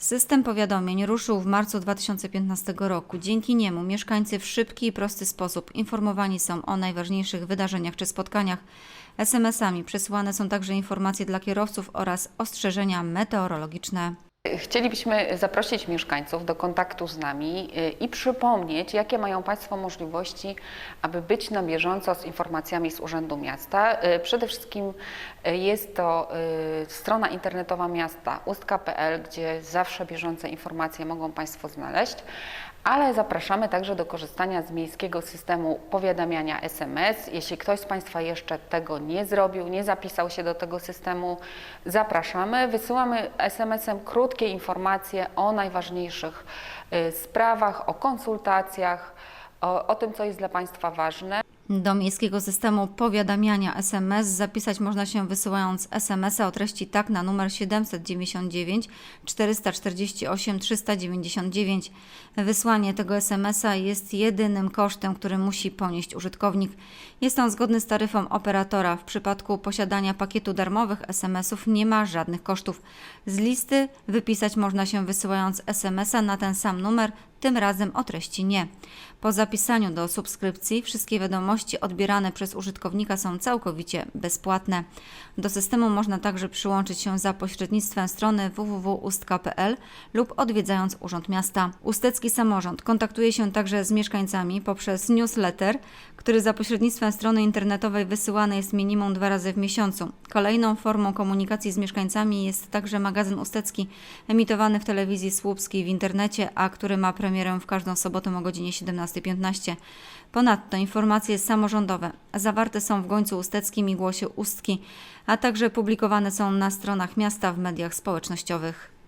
System powiadomień ruszył w marcu 2015 roku. Dzięki niemu mieszkańcy w szybki i prosty sposób informowani są o najważniejszych wydarzeniach czy spotkaniach. SMS-ami przesyłane są także informacje dla kierowców oraz ostrzeżenia meteorologiczne. Chcielibyśmy zaprosić mieszkańców do kontaktu z nami y, i przypomnieć, jakie mają Państwo możliwości, aby być na bieżąco z informacjami z Urzędu Miasta. Y, Przede wszystkim y, jest to strona internetowa miasta ustka.pl, gdzie zawsze bieżące informacje mogą Państwo znaleźć, ale zapraszamy także do korzystania z miejskiego systemu powiadamiania SMS. Jeśli ktoś z Państwa jeszcze tego nie zrobił, nie zapisał się do tego systemu, zapraszamy. Wysyłamy SMS-em krótkie informacje o najważniejszych y, sprawach, o konsultacjach, o, o tym, co jest dla Państwa ważne. Do miejskiego systemu powiadamiania SMS zapisać można się wysyłając SMS-a o treści tak na numer 799 448 399. Wysłanie tego SMS-a jest jedynym kosztem, który musi ponieść użytkownik. Jest on zgodny z taryfą operatora. W przypadku posiadania pakietu darmowych SMS-ów nie ma żadnych kosztów. Z listy wypisać można się wysyłając SMS-a na ten sam numer, tym razem o treści nie. Po zapisaniu do subskrypcji wszystkie wiadomości odbierane przez użytkownika są całkowicie bezpłatne. Do systemu można także przyłączyć się za pośrednictwem strony www.ustka.pl lub odwiedzając Urząd Miasta. Ustecki Samorząd kontaktuje się także z mieszkańcami poprzez newsletter, który za pośrednictwem strony internetowej wysyłany jest minimum dwa razy w miesiącu. Kolejną formą komunikacji z mieszkańcami jest także magazyn Ustecki, emitowany w telewizji słupskiej w internecie, a który ma premierę w każdą sobotę o godzinie 17.15. Ponadto informacje samorządowe zawarte są w Gońcu Usteckim i Głosie Ustki, a także publikowane są na stronach miasta w mediach społecznościowych.